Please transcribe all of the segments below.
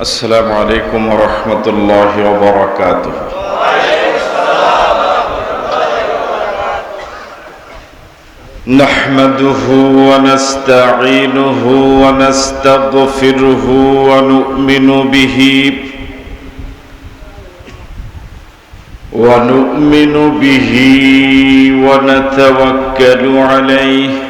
السلام عليكم ورحمة الله وبركاته. نحمده ونستعينه ونستغفره ونؤمن به ونؤمن به ونتوكل عليه.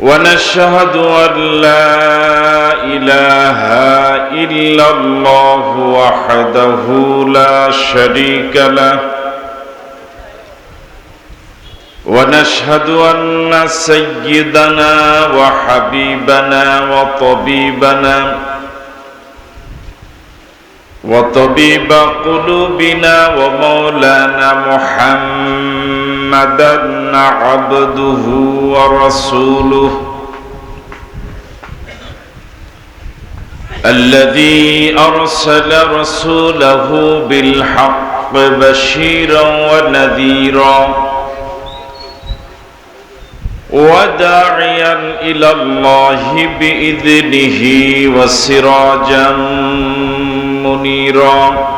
ونشهد أن لا إله إلا الله وحده لا شريك له. ونشهد أن سيدنا وحبيبنا وطبيبنا وطبيب قلوبنا ومولانا محمدا عبده ورسوله الذي أرسل رسوله بالحق بشيرا ونذيرا وداعيا إلى الله بإذنه وسراجا منيرا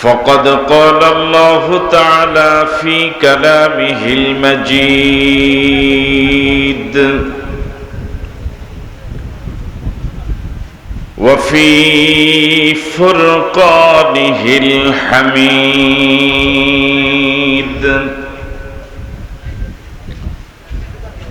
فقد قال الله تعالى في كلامه المجيد وفي فرقانه الحميد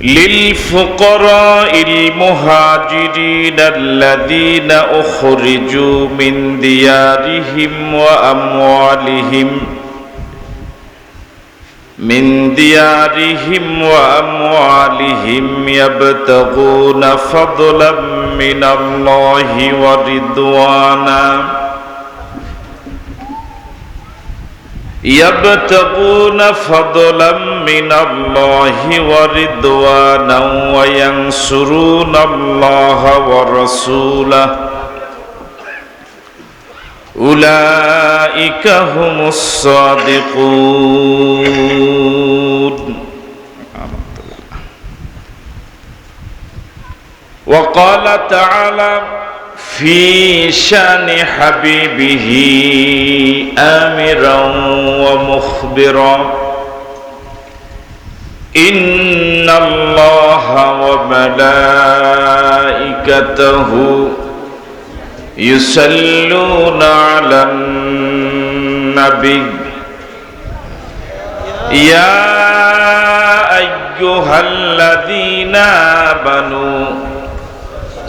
للفقراء المهاجرين الذين اخرجوا من ديارهم واموالهم من ديارهم واموالهم يبتغون فضلا من الله ورضوانا يبتغون فضلا من الله ورضوانا وينصرون الله ورسوله اولئك هم الصادقون وقال تعالى في شان حبيبه امرا ومخبرا ان الله وملائكته يصلون على النبي يا ايها الذين امنوا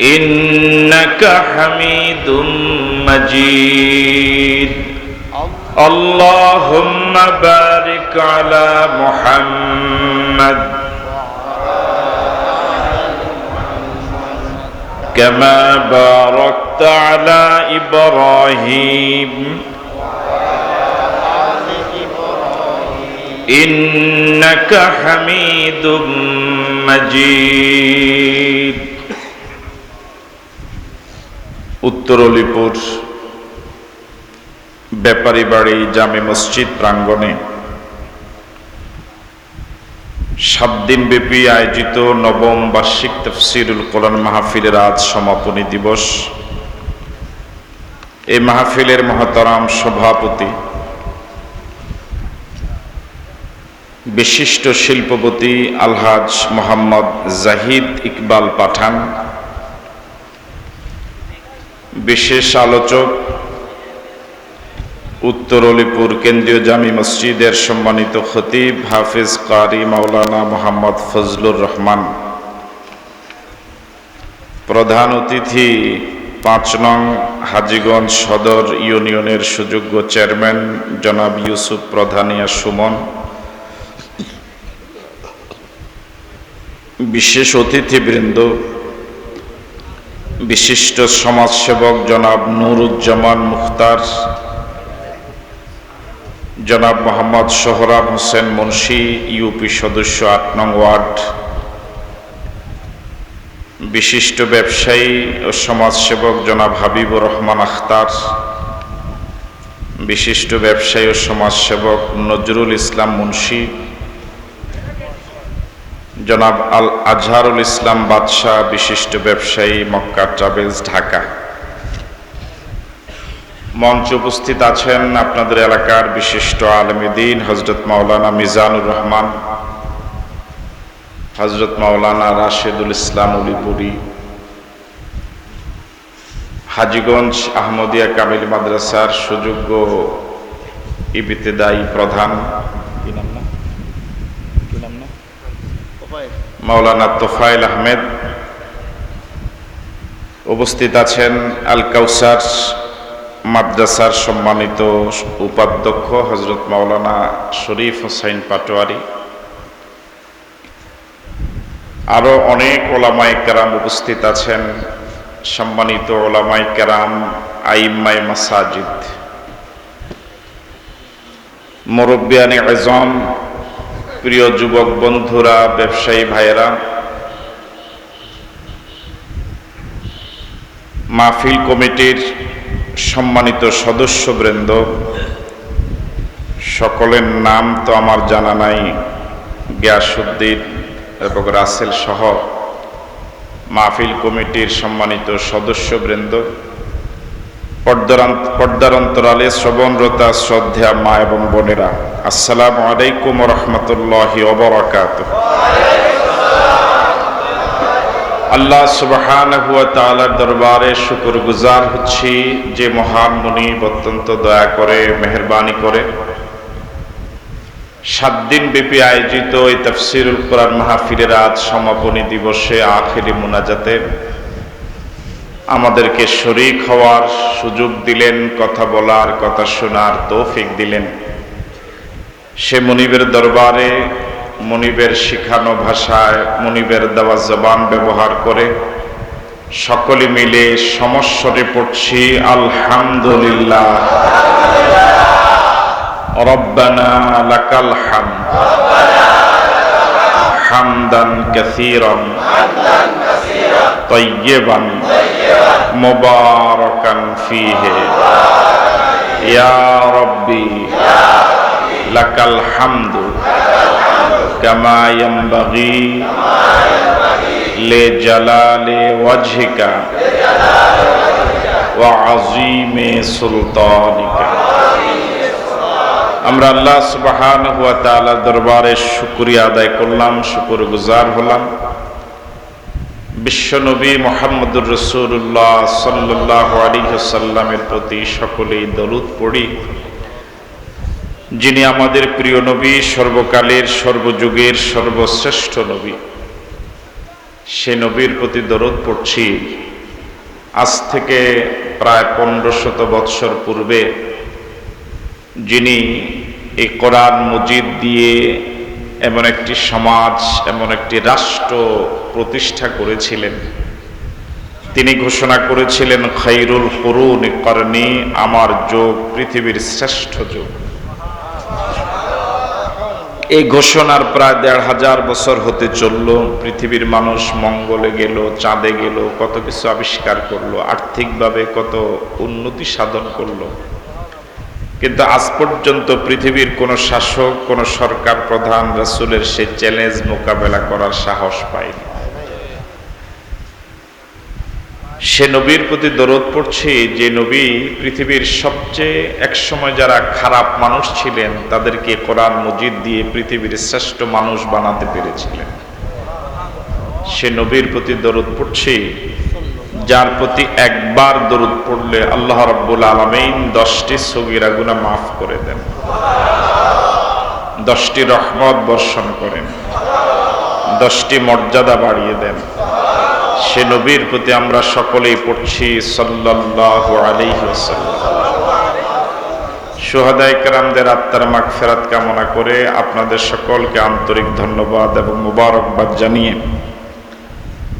إنك حميد مجيد اللهم بارك على محمد كما باركت على إبراهيم إنك حميد مجيد উত্তর অলিপুর, ব্যাপারী বাড়ি, জামে মসজিদ, প্রাঙ্গণে। সাত দিন ব্যাপী আয়োজিত নবম বার্ষিক তফসিরুল কোরআন মাহফিলের আজ সমাপনী দিবস। এই মাহফিলের মহতরাম সভাপতি, বিশিষ্ট শিল্পপতি আলহাজ মোহাম্মদ জাহিদ ইকবাল পাঠান বিশেষ আলোচক, উত্তর অলিপুর কেন্দ্রীয় জামি মসজিদের সম্মানিত খতিব হাফিজ কারি মাওলানা মোহাম্মদ ফজলুর রহমান। প্রধান অতিথি, পাঁচ নং হাজিগঞ্জ সদর ইউনিয়নের সুযোগ্য চেয়ারম্যান, জনাব ইউসুফ প্রধানিয়া সুমন। বিশেষ অতিথিবৃন্দ বিশিষ্ট সমাজসেবক জনাব নুরুজ্জামান মুখতার, জনাব মোহাম্মদ সোহরাব হোসেন মুন্সি, ইউপি সদস্য আট নং ওয়ার্ড। বিশিষ্ট ব্যবসায়ী ও সমাজসেবক জনাব হাবিবুর রহমান আখতার। বিশিষ্ট ব্যবসায়ী ও সমাজসেবক নজরুল ইসলাম মুন্সি। জনাব আল আজহারুল ইসলাম বাদশাহ, বিশিষ্ট ব্যবসায়ী, মক্কা ট্রাভেলস, ঢাকা। মঞ্চে উপস্থিত আছেন আপনাদের এলাকার বিশিষ্ট আলমীদিন হজরত মাওলানা মিজানুর রহমান হজরত মাওলানা রাশেদুল ইসলাম উলিপুরি, হাজিগঞ্জ আহমদিয়া কামিল মাদ্রাসার সুযোগ্য ইবিতেদায়ী প্রধান কি নাম না কি নাম না মাওলানা তোফাইল আহমেদ। উপস্থিত আছেন আল কাউসার মাদ্রাসার সম্মানিত উপাধ্যক্ষ হজরত মাওলানা শরীফ হোসাইন পাটোয়ারি। আরও অনেক ওলামাই কেরাম উপস্থিত আছেন, সম্মানিত ওলামাই কেরাম আইম্মাই মাসাজিদ। মুরব্বিয়ানি আজম প্রিয় যুবক বন্ধুরা, ব্যবসায়ী ভাইয়েরা, মাহফিল কমিটির সম্মানিত সদস্যবৃন্দ, সকলের নাম তো আমার জানা নাই গিয়াসুদ্দিন এবং রাসেল সহ মাহফিল কমিটির সম্মানিত সদস্যবৃন্দ। পর্দার অন্তরালে শ্রবণরতা শ্রদ্ধা মা এবং বোনেরা। আসসালামু আলাইকুম রহমতুল্লাহি অবরাকাত আল্লাহ সুবহান হুয়া তাআলার দরবারে শুকর গুজার হচ্ছি যে মহান মুনিব অত্যন্ত দয়া করে, মেহরবানি করে। সাত দিন ব্যাপী আয়োজিত এই তফসিরুল কোরআন মাহফিলের আজ সমাপনী দিবসে আখেরি মুনাজাতে আমাদেরকে শরিক হওয়ার সুযোগ দিলেন, কথা বলার, কথা শোনার তৌফিক দিলেন। সে মনিবের দরবারে মনিবের শিখানো ভাষায় মনিবের দেওয়া জবান ব্যবহার করে সকলে মিলে সমস্বরে পড়ছি, আলহামদুলিল্লাহ। হামদান طيبا مباركا فيه يا ربي لك الحمد كما ينبغي لجلال وجهك وعظيم سلطانك আমরা আল্লাহ সুবাহান হুয়া তাআলার দরবারে শুকরিয়া আদায় করলাম শুকর গুজার হলাম বিশ্বনবী মোহাম্মদুর রসুল্লাহ সাল্লাহ আলিহাসাল্লামের প্রতি সকলেই দরুদ পড়ি। যিনি আমাদের প্রিয় নবী, সর্বকালের, সর্বযুগের সর্বশ্রেষ্ঠ নবী, সে নবীর প্রতি দরদ পড়ছি। আজ থেকে প্রায় পনেরো শত বৎসর পূর্বে যিনি এই কোরআন মজিদ দিয়ে এমন একটি সমাজ, এমন একটি রাষ্ট্র প্রতিষ্ঠা করেছিলেন। তিনি ঘোষণা করেছিলেন খৈরুল করুন করণী আমার যোগ পৃথিবীর শ্রেষ্ঠ যোগ। এই ঘোষণার প্রায় দেড় হাজার বছর হতে চলল। পৃথিবীর মানুষ মঙ্গলে গেল, চাঁদে গেল, কত কিছু আবিষ্কার করল, আর্থিকভাবে কত উন্নতি সাধন করল। কিন্তু আজ পর্যন্ত পৃথিবীর কোন শাসক, কোন সরকার প্রধান রাসূলের সে চ্যালেঞ্জ মোকাবেলা করার সাহস পায়নি। সে নবীর প্রতি দরদ পড়ছে যে নবী পৃথিবীর সবচেয়ে একসময় যারা খারাপ মানুষ ছিলেন, তাদেরকে কোরআন মজিদ দিয়ে পৃথিবীর শ্রেষ্ঠ মানুষ বানাতে পেরেছিলেন। সে নবীর প্রতি দরদ পড়ছে যার প্রতি একবার দরুদ পড়লে আল্লাহ রাব্বুল আলামিন দশটি সগিরা গুনাহ মাফ করে দেন। দশটি রহমত বর্ষণ করেন। দশটি মর্যাদা বাড়িয়ে দেন। সে নবীর প্রতি আমরা সকলেই পড়ছি সাল্লাল্লাহু আলাইহি ওয়াসাল্লাম। সোহাদাই কেরামদের আত্মার মাগফিরাত কামনা করে আপনাদের সকলকে আন্তরিক ধন্যবাদ এবং মোবারকবাদ জানিয়ে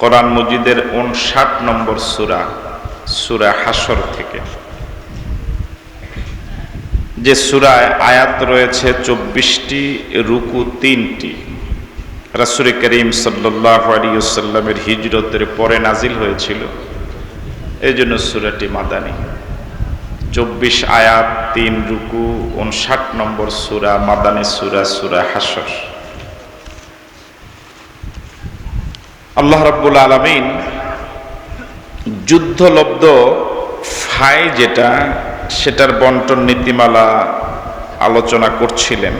কোরআন মজিদের উনষাট নম্বর সুরা সুরা হাসর থেকে। যে সুরায় আয়াত রয়েছে চব্বিশটি, রুকু তিনটি। রাসুরে করিম সাল্লাহ আলিয়াল্লামের হিজরতের পরে নাজিল হয়েছিল। এই জন্য সুরাটি মাদানী। চব্বিশ আয়াত, তিন রুকু উনষাট নম্বর সুরা, মাদানী সুরা সুরা হাসর আল্লাহ রাব্বুল আলমিন যুদ্ধলব্ধ ফাই যেটা, সেটার বন্টন নীতিমালা আলোচনা করছিলেন।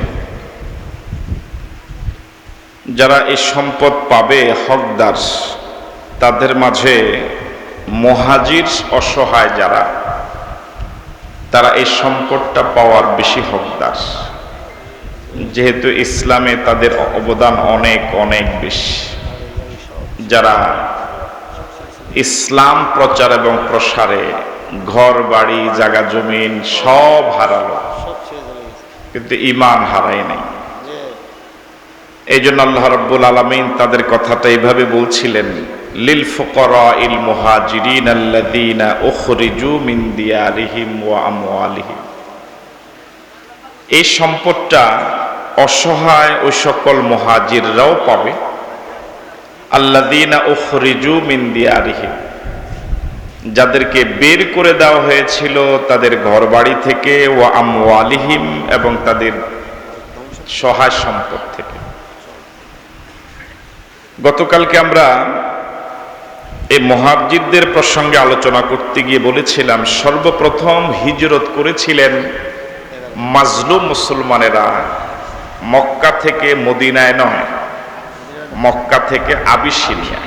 যারা এই সম্পদ পাবে হকদার, তাদের মাঝে মহাজির অসহায় যারা, তারা এই সম্পদটা পাওয়ার বেশি হকদার। যেহেতু ইসলামে তাদের অবদান অনেক অনেক বেশি। যারা ইসলাম প্রচার এবং প্রসারে ঘর, বাড়ি, জায়গা, জমিন সব হারালো। কিন্তু ইমান হারায় নাই। এই জন্য আল্লাহ রব্বুল আলমিন তাদের কথাটা এইভাবে বলছিলেন, লিল এই সম্পদটা অসহায় ওই সকল মুহাজিররাও পাবে। আল্লাদিনা মিন দিয়ারিহিম। যাদেরকে বের করে দেওয়া হয়েছিল তাদের ঘর বাড়ি থেকে ও আমওয়ালিহিম এবং তাদের সহায় সম্পদ থেকে। গতকালকে আমরা এই মহাবজিদদের প্রসঙ্গে আলোচনা করতে গিয়ে বলেছিলাম, সর্বপ্রথম হিজরত করেছিলেন মাজলুম মুসলমানেরা মক্কা থেকে মদিনায় নয়। মক্কা থেকে আবিসিনিয়া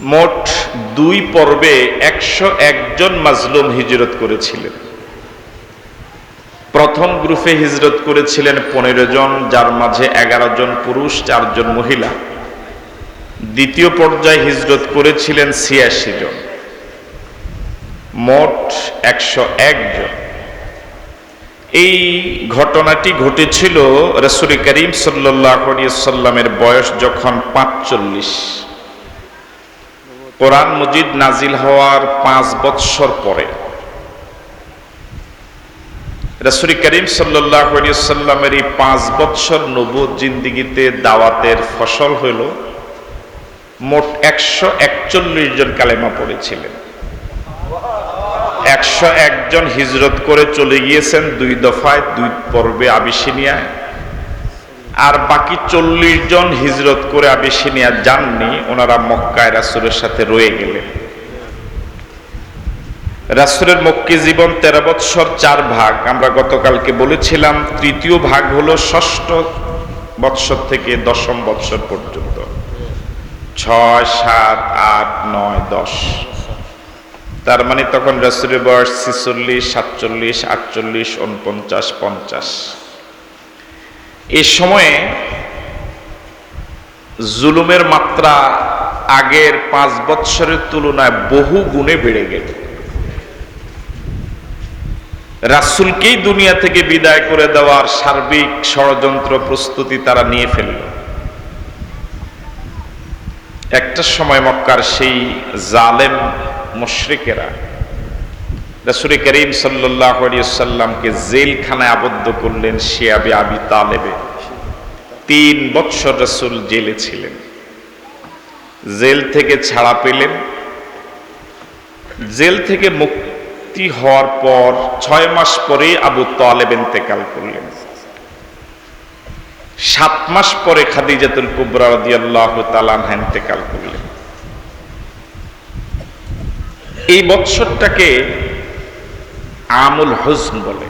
মোট দুই পর্বে একশো একজন মাজলুম হিজরত করেছিলেন। প্রথম গ্রুপে হিজরত করেছিলেন পনেরো জন, যার মাঝে এগারো জন পুরুষ চারজন মহিলা। দ্বিতীয় পর্যায়ে হিজরত করেছিলেন ছিয়াশি জন। মোট একশো এক জন। এই ঘটনাটি ঘটেছিল রসুল করিম সাল্লামের বয়স যখন পাঁচচল্লিশ। কোরআন মজিদ নাজিল হওয়ার পাঁচ বৎসর পরে। রসুল করিম সাল্লামের এই পাঁচ বৎসর নবুদ জিন্দিগিতে দাওয়াতের ফসল হইল, মোট একশো একচল্লিশ জন কালেমা পড়েছিলেন। একশো একজন হিজরত করে চলে গিয়েছেন দুই দফায়, দুই পর্বে আবিসিনিয়ায়। আর বাকি চল্লিশ জন হিজরত করে আবিসিনিয়া যাননি, ওনারা মক্কায় রাসুলের সাথে রয়ে গেলেন। রাসুলের মক্কি জীবন তেরো বৎসর চার ভাগ। আমরা গতকালকে বলেছিলাম, তৃতীয় ভাগ হলো ষষ্ঠ বৎসর থেকে দশম বৎসর পর্যন্ত। ছয়, সাত, আট, নয়, দশ। তার মানে তখন রসুলের বয়স ছিচল্লিশ, সাতচল্লিশ, আটচল্লিশ উনপঞ্চাশ পঞ্চাশ। এ সময়ে জুলুমের মাত্রা আগের পাঁচ বৎসরের তুলনায় বহু গুণে বেড়ে গেল। রাসুলকেই দুনিয়া থেকে বিদায় করে দেওয়ার সার্বিক ষড়যন্ত্র প্রস্তুতি তারা নিয়ে ফেলল। একটা সময় মক্কার সেই জালেম মুশরিকেরা। রাসুল করিম সাল্লাহ সাল্লামকে জেলখানায় আবদ্ধ করলেন শিয়াবে আবি তালেবে। তিন বৎসর রাসুল জেলে ছিলেন। জেল থেকে ছাড়া পেলেন। জেল থেকে মুক্তি হওয়ার পর ছয় মাস পরে আবু তালেব ইন্তেকাল করলেন। সাত মাস পরে খাদিজাতুল কুবরা রাদিয়াল্লাহু তাআলা আনহা ইন্তেকাল করলেন। এই বৎসরটাকে আমুল হুজন বলে।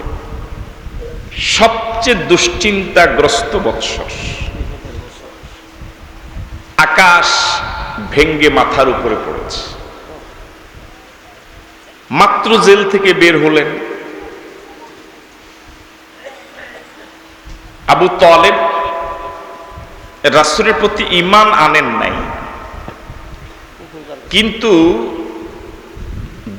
সবচেয়ে দুশ্চিন্তাগ্রস্ত বৎসর। আকাশ ভেঙ্গে মাথার উপরে পড়েছে। মাত্র জেল থেকে বের হলেন। আবু তলেব রাসুলের প্রতি ইমান আনেন নাই। কিন্তু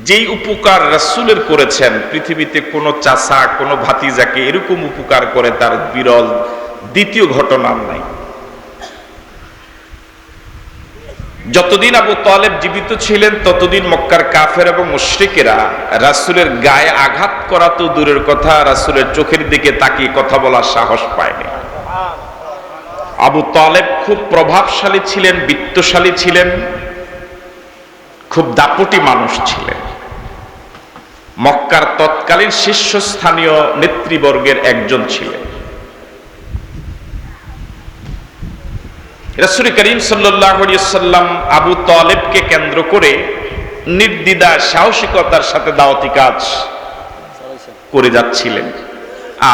যেই উপকার রাসুলের করেছেন, পৃথিবীতে কোনো চাষা কোনো ভাতিজাকে এরকম উপকার করে তার বিরল দ্বিতীয় ঘটনা নাই। যতদিন আবু তালেব জীবিত ছিলেন, ততদিন মক্কার কাফের এবং মুশরিকেরা রাসুলের গায়ে আঘাত করা তো দূরের কথা, রাসুলের চোখের দিকে তাকিয়ে কথা বলার সাহস পায়নি। আবু তালেব খুব প্রভাবশালী ছিলেন, বিত্তশালী ছিলেন, খুব দাপটি মানুষ ছিলেন। মক্কার তৎকালীন শীর্ষস্থানীয় নেতৃবর্গের একজন ছিলেন। রসুল করিম সাল্লাম আবু তালেবকে কেন্দ্র করে নির্দ্বিধা সাহসিকতার সাথে দাওয়াতি কাজ করে যাচ্ছিলেন।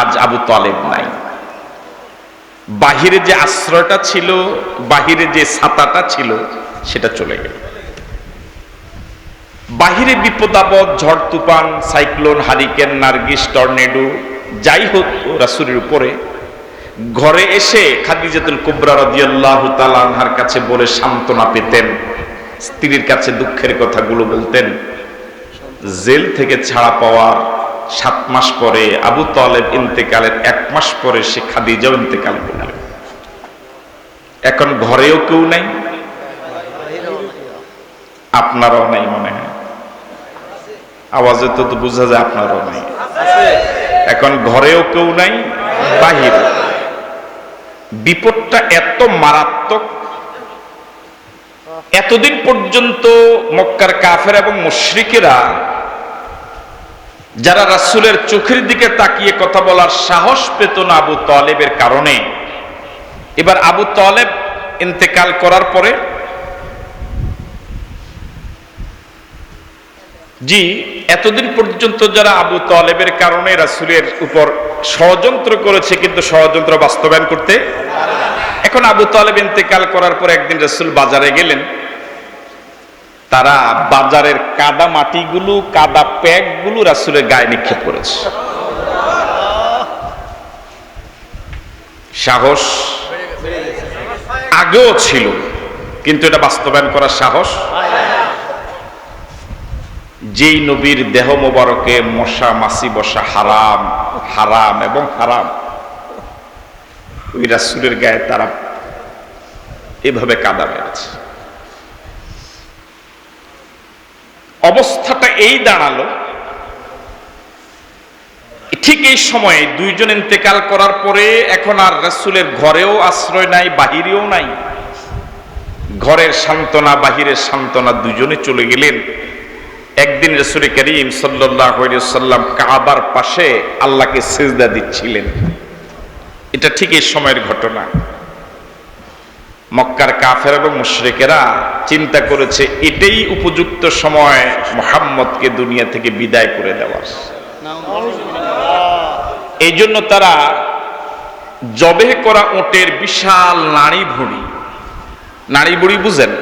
আজ আবু তালেব নাই। বাহিরে যে আশ্রয়টা ছিল, বাহিরে যে ছাতাটা ছিল, সেটা চলে গেল। বাহিরে বিপদ আপদ ঝড় তুফান, সাইক্লোন, হারিকেন, নার্গিস, টর্নেডো, যাই হোক রাসুরের উপরে, ঘরে এসে খাদিজাতুল কুবরা রাদিয়াল্লাহু তাআলা আনহার কাছে বলে সান্ত্বনা পেতেন, স্ত্রীর কাছে দুঃখের কথাগুলো বলতেন। জেল থেকে ছাড়া পাওয়ার সাত মাস পরে আবু তালেব ইন্তেকালের এক মাস পরে সে খাদিজাও ইন্তেকাল করলেন এখন ঘরেও কেউ নাই? আপনারাও নাই মনে হয়? আওয়াজে তো তো বোঝা যায় আপনারাও নাই। এখন ঘরেও কেউ নাই বাহিরে বিপদটা এত মারাত্মক, এতদিন পর্যন্ত মক্কার কাফের এবং মুশরিকেরা যারা রাসুলের চোখের দিকে তাকিয়ে কথা বলার সাহস পেত না আবু তলেবের কারণে, এবার আবু তলেব ইন্তেকাল করার পরে জি, এতদিন পর্যন্ত যারা আবু তলেবের কারণে রাসুলের উপর ষড়যন্ত্র করেছে, কিন্তু ষড়যন্ত্র বাস্তবায়ন করতে এখন আবু তলেব ইন্তেকাল করার পর একদিন রাসুল বাজারে গেলেন। তারা বাজারের কাদা মাটিগুলো, কাদা প্যাকগুলো রাসুলের গায়ে নিক্ষেপ করেছে। সাহস আগেও ছিল, কিন্তু এটা বাস্তবায়ন করার সাহস যেই নবীর দেহ মোবারকে মশা মাসি বসা, হারাম হারাম এবং হারাম। ওই রাসুলের গায়ে তারা এভাবে কাদা মেরেছে। অবস্থাটা এই দাঁড়াল, ঠিক এই সময়ে দুইজন ইন্তেকাল করার পরে এখন আর রাসুলের ঘরেও আশ্রয় নাই, বাহিরেও নাই। ঘরের সান্ত্বনা, বাহিরের সান্ত্বনা দুজনে চলে গেলেন। একদিন রসুল করিম সাল্লাম কাবার পাশে আল্লাহকে সেজদা দিচ্ছিলেন। এটা ঠিক এই সময়ের ঘটনা। মক্কার কাফের এবং মুশরেকেরা চিন্তা করেছে, এটাই উপযুক্ত সময় মোহাম্মদকে দুনিয়া থেকে বিদায় করে দেওয়ার। এই জন্য তারা জবে করা ওটের বিশাল নাড়ি ভুড়ি নাড়ি বুড়ি বুঝেন?